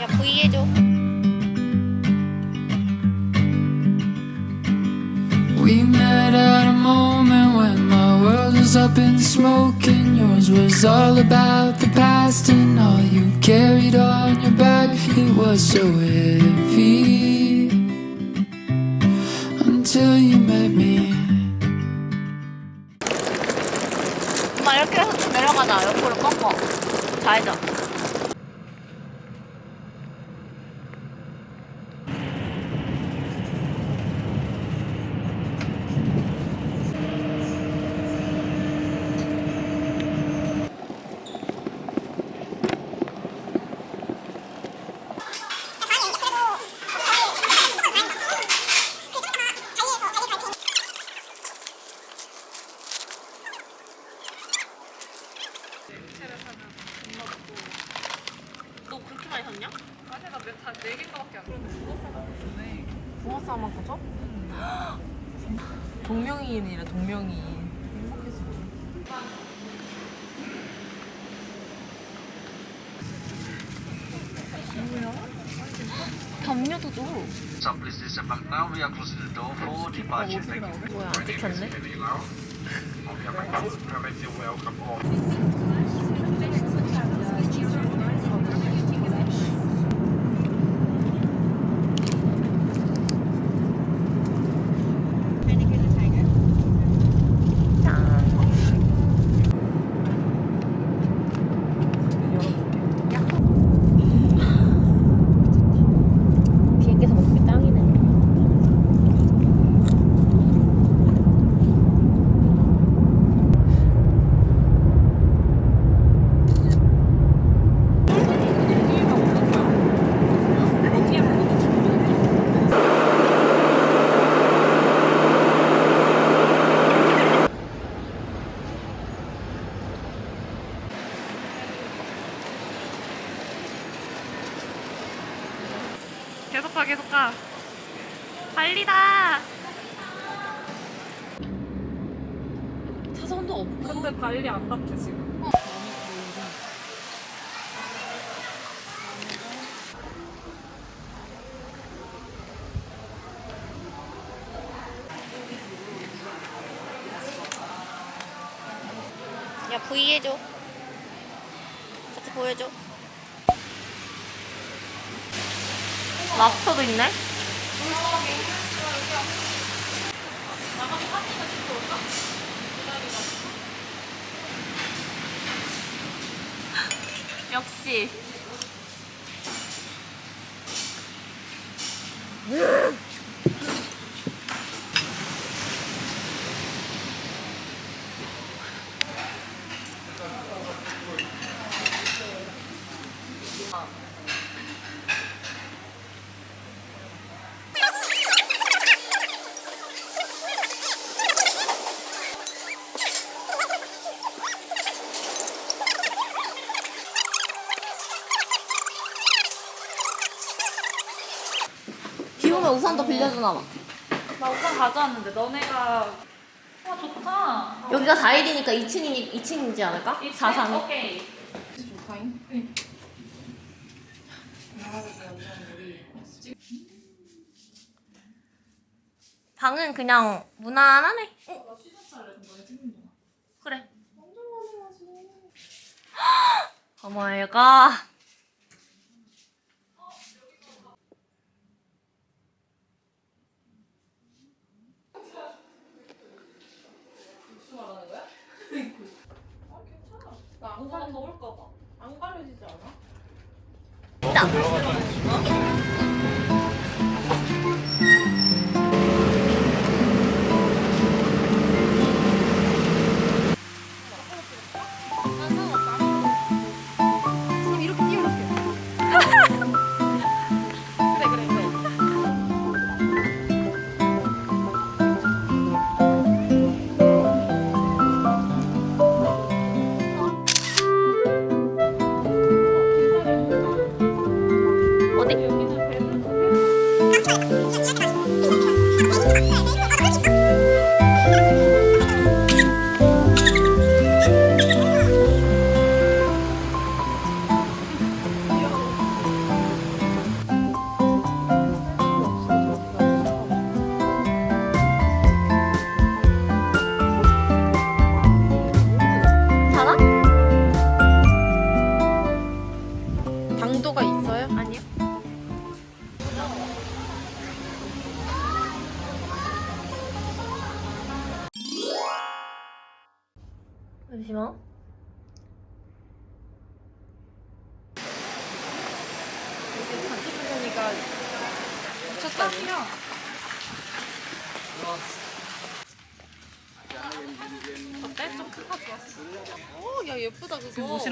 야 V 해줘. We met at a moment when my world was up in smoke and yours was all about the past and all you carried on your back. It was so heavy until you met me. 엄마 이렇게 해서 내려가자. 옆으로 꺾어. 좌회전. 다네 개인가밖에 안 그런데 무거워서 붕어싸움만 거죠? 동명이인이래 동명이인 행복해서 담요도 줘. Some places in Macau, we are closing the door for departure. Thank you. 뭐야 안 찍혔네? 비행기에서 먹는 게 짱이네. 계속 가 계속 가 달리다. 차선도 없고 근데 발리 안 닿대 지금 야 V 해줘. 같이 보여줘. 랍스터도 있네. 역시. 비 오면 우산도 빌려주나 봐. 나 우산 가져왔는데 너네가 와 좋다 여기가 4일이니까 2층이니 2층이지 않을까? 4, 3. 오케이 방은 그냥 무난하네. 어? 그래. 어머애가. 나안 넣을까 봐 안 가려지지 않아?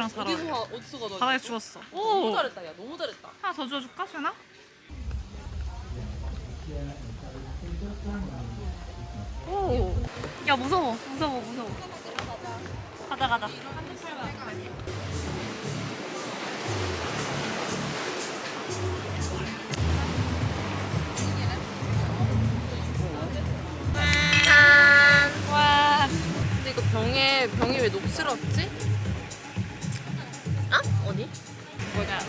옷이랑 잘 어디서 사- 어디서 가 바다에 죽었어. 너무 오. 잘했다. 야 너무 잘했다. 하나 더 주워줄까, 수연아? 오. 야 무서워, 무서워, 무서워. 가자, 가자. 짠. 와. 근데 이거 병에 병이 왜 녹슬었지? 아? 어디? 뭐냐?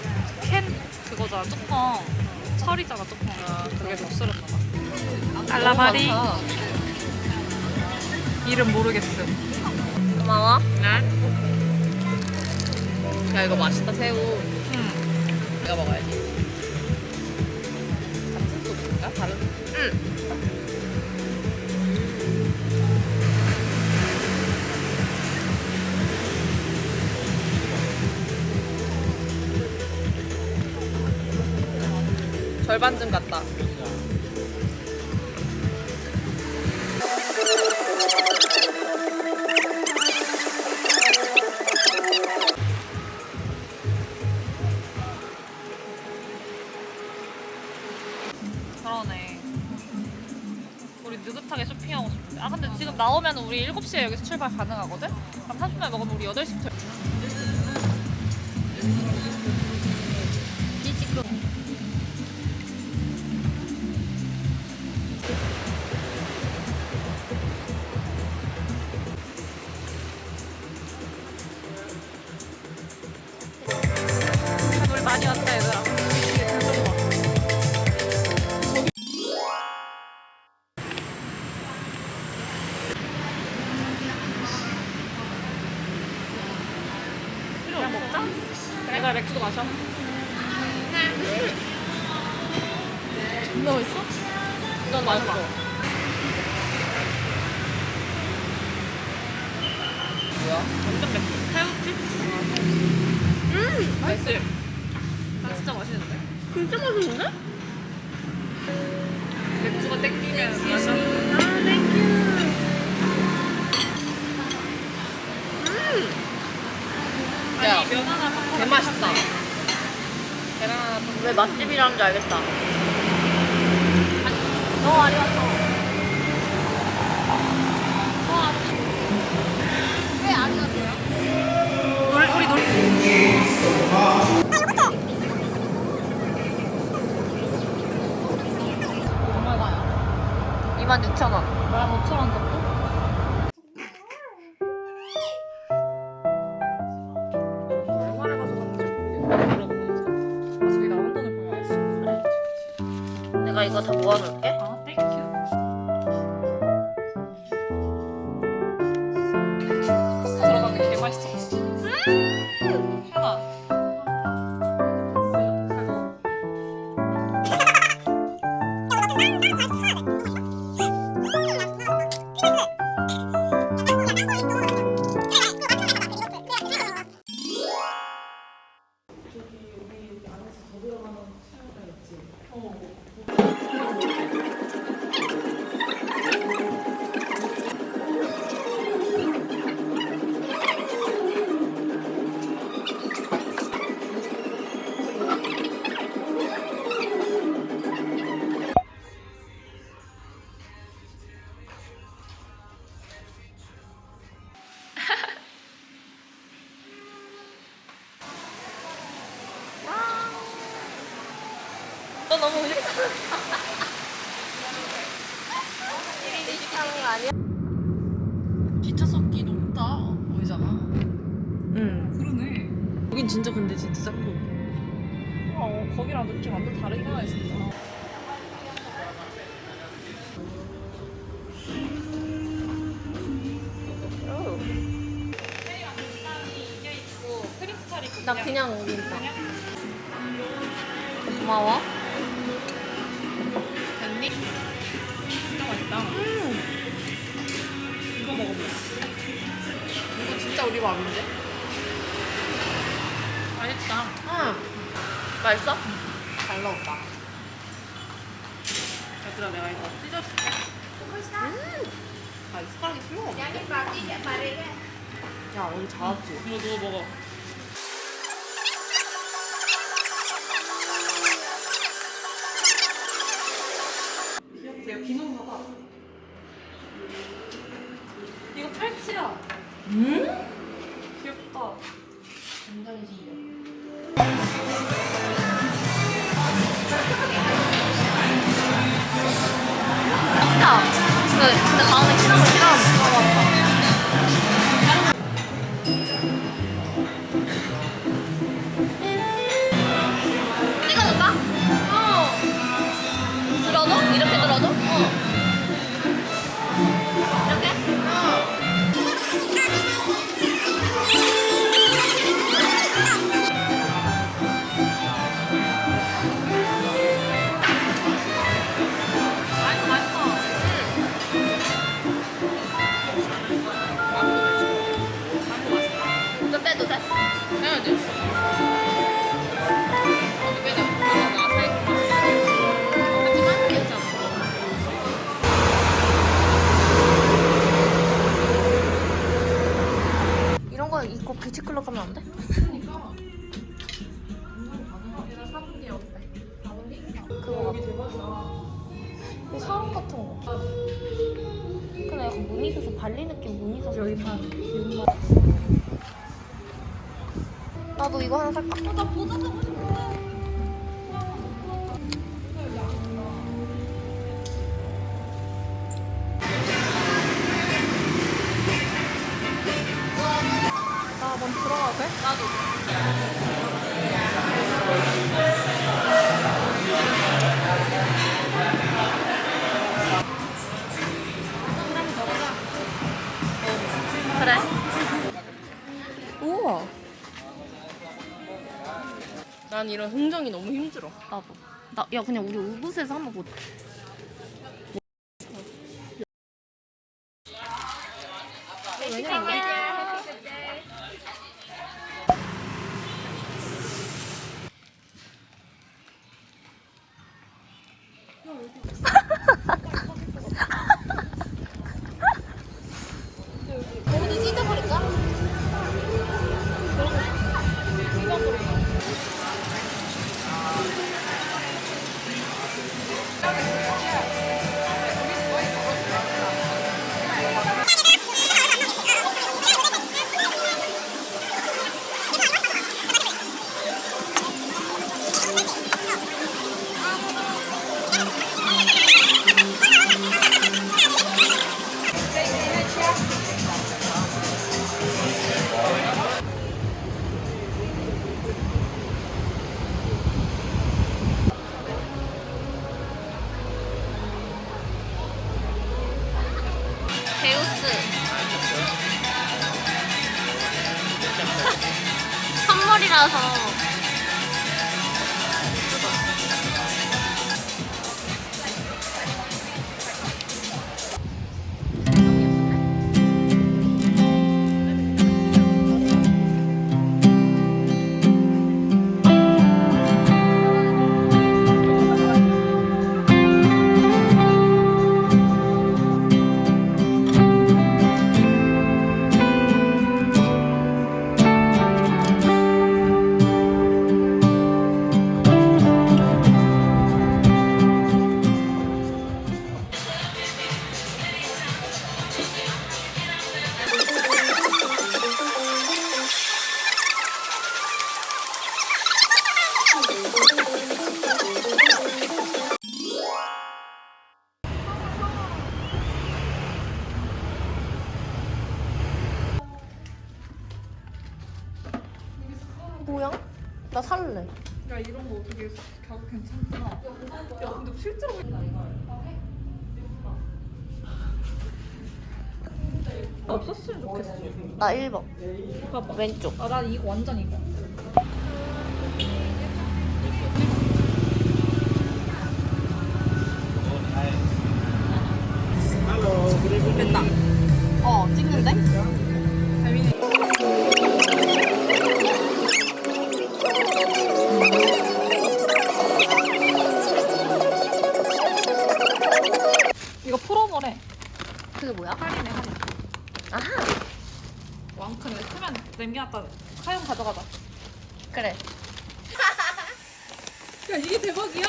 캔 그거잖아, 뚜껑. 철이잖아, 뚜껑. 아, 그게 녹슬었나 봐. 알라바리. 이름 모르겠음. 고마워. 네. 야 이거 맛있다 새우. 응. 내가 먹어야지. 같은 소스인가? 다른? 절반쯤 같다. 그러네. 우리 느긋하게 쇼핑하고 싶은데. 아 근데 지금 나오면 우리 7시에 여기서 출발 가능하거든? 그럼 30분에 먹으면 우리 8시부터 존나 맛있어? 이건 맛있어. 뭐야? 완전 맥주. 새우칩? 음! 맛있어. 나 진짜 맛있는데? 진짜 맛있는데? 맥주가 땡기면 마셔. 야, 면 하나 팍개 맛있다. 계란 하나 왜 맛집이라는 줄 알겠다. 너 아리 왔어. 왜 아리 왔어요? 우리 우리 놀. 얼마나요? 26,000원. 15,000원 정도? 얼마를 가져갔는지 모르겠어. 아, 저기 나온 돈을 보면 알수 내가 이거 다 모아놓을게. 나 그냥. 그냥? 고마워. 됐니? 진짜 맛있다. 이거 먹어봐. 이거 진짜 우리 맘인데? 맛있다. 응. 맛있어? 잘 넣었다. 얘들아, 내가 이거 찢어줄게. 음. 아, 이 숟가락이 필요가 없네. 야, 오늘 잘왔지? 이거 누워 먹어. 嗯？ 무늬 있어서 발리 느낌 무늬 있어서 여기 다 나도 이거 하나 살까? 어, 나 모자 사고 싶어. 나 나도. 나, 야, 그냥 우리 우붓에서 한번 보자. 데우스. 선물이라서. 괜찮다. 야 근데 실제로 없었으면 좋겠어. 나 1번. 봐봐. 왼쪽. 아, 난 이거 완전 이거. 이거 풀어버래 그게 뭐야? 할인해 할인. 아하 왕큰 왜 크면 남겨놨다. 카영 가져가자. 그래 야 이게 대박이야.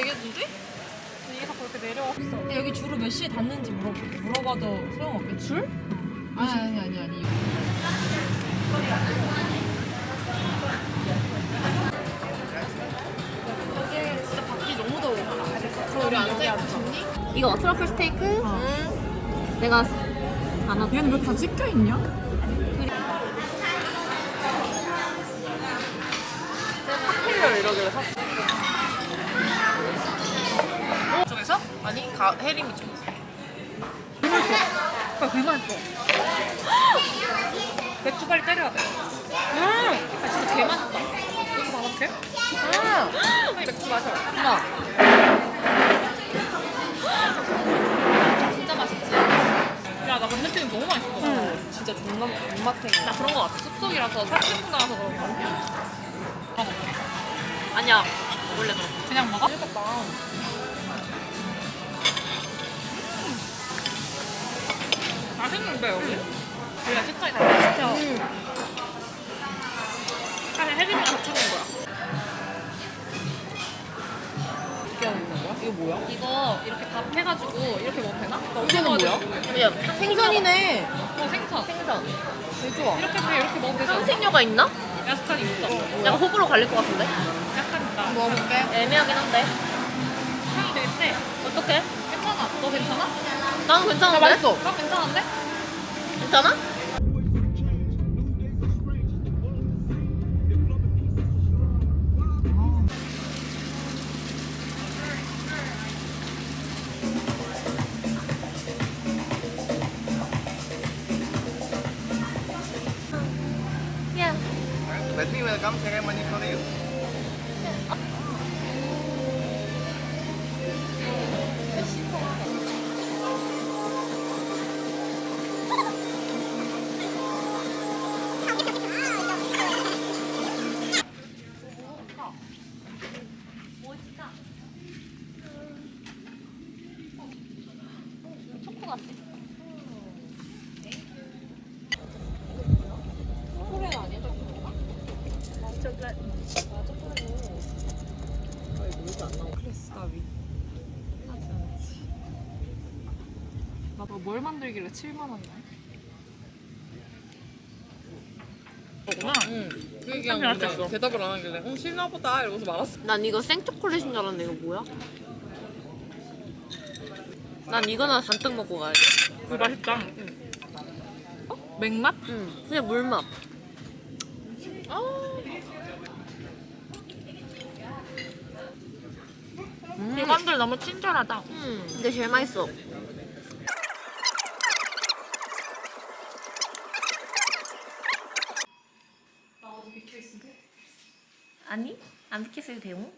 되겠는데? 이게 자꾸 이렇게 내려왔어. 야, 여기 줄을 몇 시에 닫는지 물어볼게. 물어봐도 소용없겠지? 줄? 아니 아니 아니 아니. 진짜 밖이 너무 더워. 그럼 우리 앉아 있지? 이거 트러플 스테이크? 응. 내가 안 왔. 얘는 왜 다 찍혀 있냐? 칵테일 이러길래 샀어. 쪽에서? 아니 가 해림이 쪽에서. 아, 그 맛있어. 맥주 빨리 때려야 돼. 음, 아 진짜 개 맛있다. 이거 맛없게? 음, 맥주 마셔. 엄마. 진짜 맛있지. 야, 나 감자튀김 너무 맛있어. 음, 진짜 존나 존맛탱이. 나 그런 거 같아. 숲속이라서 살짝 나와서 그런 거. 먹어볼게. 아니야. 원래 그래. 그냥 먹어? 맛있 는데 여기? 원래 식감이 다 맛있어. 사실 같이 먹은 거야. 어떻게 하는 거야? 이거 뭐야? 이거 이렇게 밥 해가지고 이렇게 먹으면 되나? 이게는 뭐야? 야, 생선이네. 어 생선. 생선. 되게 좋아. 이렇게 그냥 이렇게 먹으면 되잖아. 향신료가 있나? 약간 있어. 약간 호불호 갈릴 것 같은데? 약간 있다. 먹어볼게. 애매하긴 한데. 향이 되게 세. 어떡해? 괜찮아. 너 괜찮아? 나는 괜찮은데? 맛있어. 나 괜찮은데? 괜찮아? 야, Very welcome, ceremony 만들길래 7만 원이야? 거구나. 응. 그 얘기한 건데 대답을 안 하길래 응 싫나 보다 이러고서 말았어. 난 이거 생초콜릿인 줄 알았는데 이거 뭐야? 난 이거나 잔뜩 먹고 가야지. 이거 맛있다. 어? 맥맛? 응, 그냥 물맛. 음, 이관들 너무 친절하다. 음, 근데 제일 맛있어. 아니, 안 비켰어도 돼요.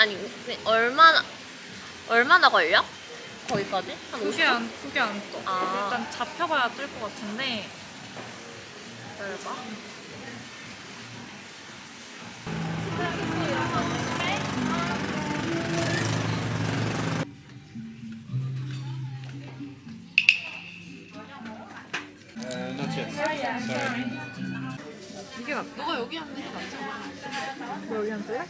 아니 그 얼마나 얼마나 걸려? 거기까지? 한 그게 50분? 안 그게 안 떠. 아. 일단 잡혀봐야 뜰 것 같은데. 이게 낫다. 너가 여기 앉는 게 낫지 않아? 여기 앉을래?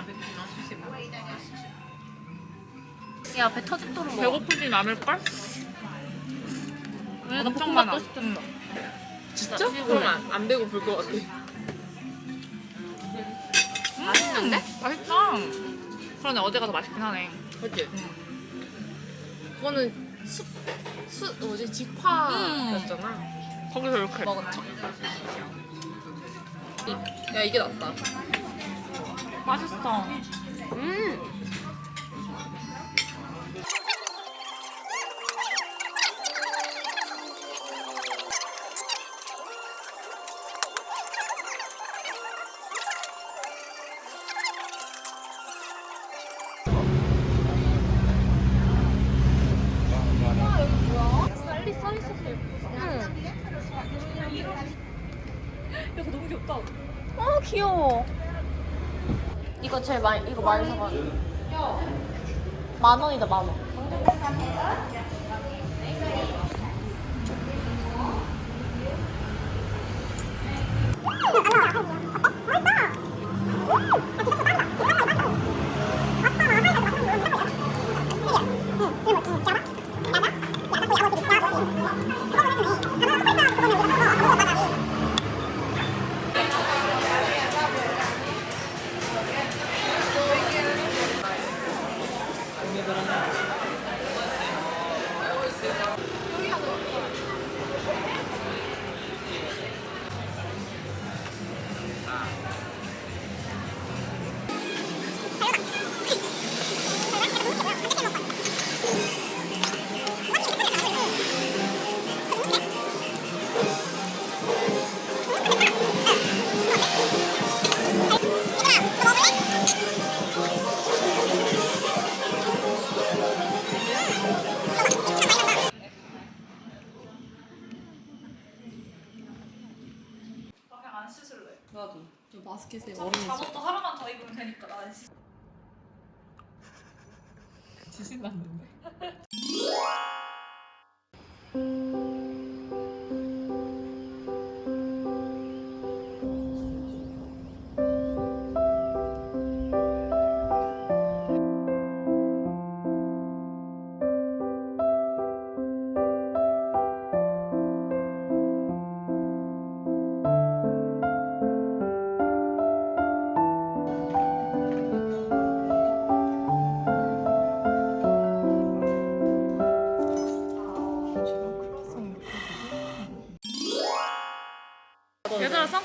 맥주. 야, 배 터지도록 먹어. 배고프진 않을걸? 왜나 엄청 많아. 또 시켰어. 진짜? 나 그럼 안, 안 되고 볼것 같아. 맛있는데? 맛있다. 그러네 어제 가서 맛있긴 하네. 그치? 그거는 수, 수, 뭐지? 직화였잖아. 거기서 이렇게. 먹은 척. 이- 야, 이게 낫다. 맛있어. 음. 이거 제일 많이 이거 많이 사가. 만 원이다 만 원. 그냥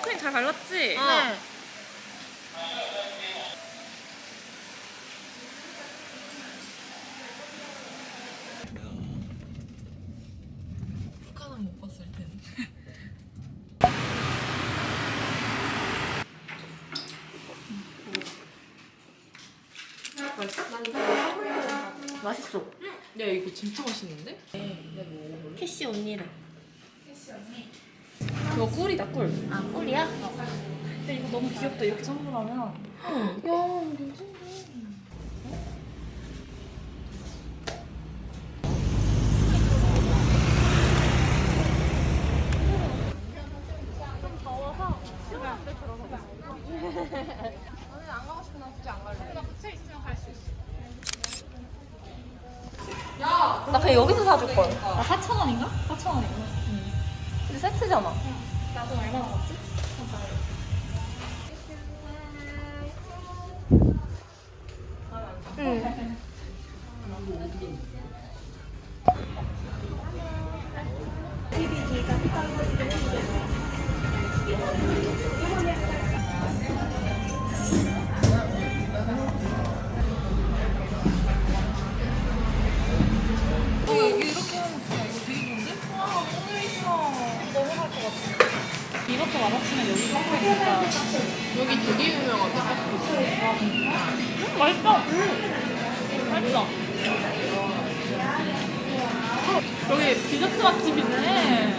선크림 잘 발랐지? 네. 이렇게 선물하면. 여기 되게 유명하다. 맛있어. 맛있어. 여기 디저트 맛집 있네.